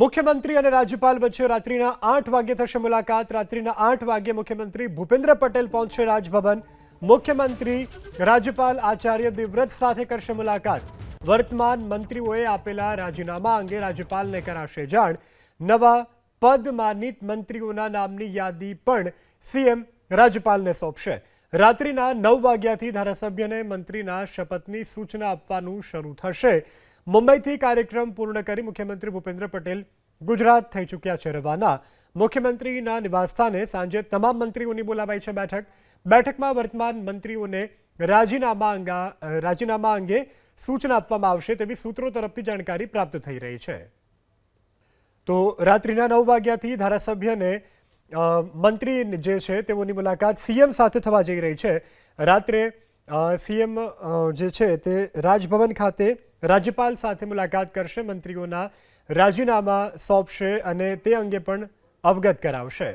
મુખ્યમંત્રી અને રાજ્યપાલ વચ્ચે રાત્રિના આઠ વાગ્યે થશે મુલાકાત. રાત્રિના આઠ વાગ્યે મુખ્યમંત્રી ભૂપેન્દ્ર પટેલ પહોંચશે રાજભવન. મુખ્યમંત્રી, રાજ્યપાલ આચાર્ય દેવવ્રત સાથે કરશે મુલાકાત. વર્તમાન મંત્રીઓએ આપેલા રાજીનામા અંગે રાજ્યપાલને કરાશે જાણ. નવા પદમાનિત મંત્રીઓના નામની યાદી પણ સીએમ રાજ્યપાલને સોંપશે. રાત્રિના નવ વાગ્યાથી ધારાસભ્યને મંત્રીના શપથની સૂચના આપવાનું શરૂ થશે. મુંબઈથી કાર્યક્રમ પૂર્ણ કરી મુખ્યમંત્રી ભૂપેન્દ્ર પટેલ ગુજરાત થઈ ચૂક્યા છે રવાના. મુખ્યમંત્રીના નિવાસસ્થાને સાંજે તમામ મંત્રીઓની બોલાવાઈ છે બેઠક. બેઠકમાં વર્તમાન મંત્રીઓને રાજીનામા અંગા રાજીનામા અંગે સૂચના આપવામાં આવશે તેવી સૂત્રો તરફથી જાણકારી પ્રાપ્ત થઈ રહી છે. તો રાત્રિના નવ વાગ્યાથી ધારાસભ્યને મંત્રી જે છે તેઓની મુલાકાત સીએમ સાથે થવા જઈ રહી છે. રાત્રે સીએમ જે છે તે રાજભવન ખાતે રાજ્યપાલ સાથે મુલાકાત કરશે, મંત્રીઓના રાજીનામા સોંપશે અને તે અંગે પણ અવગત કરાવશે.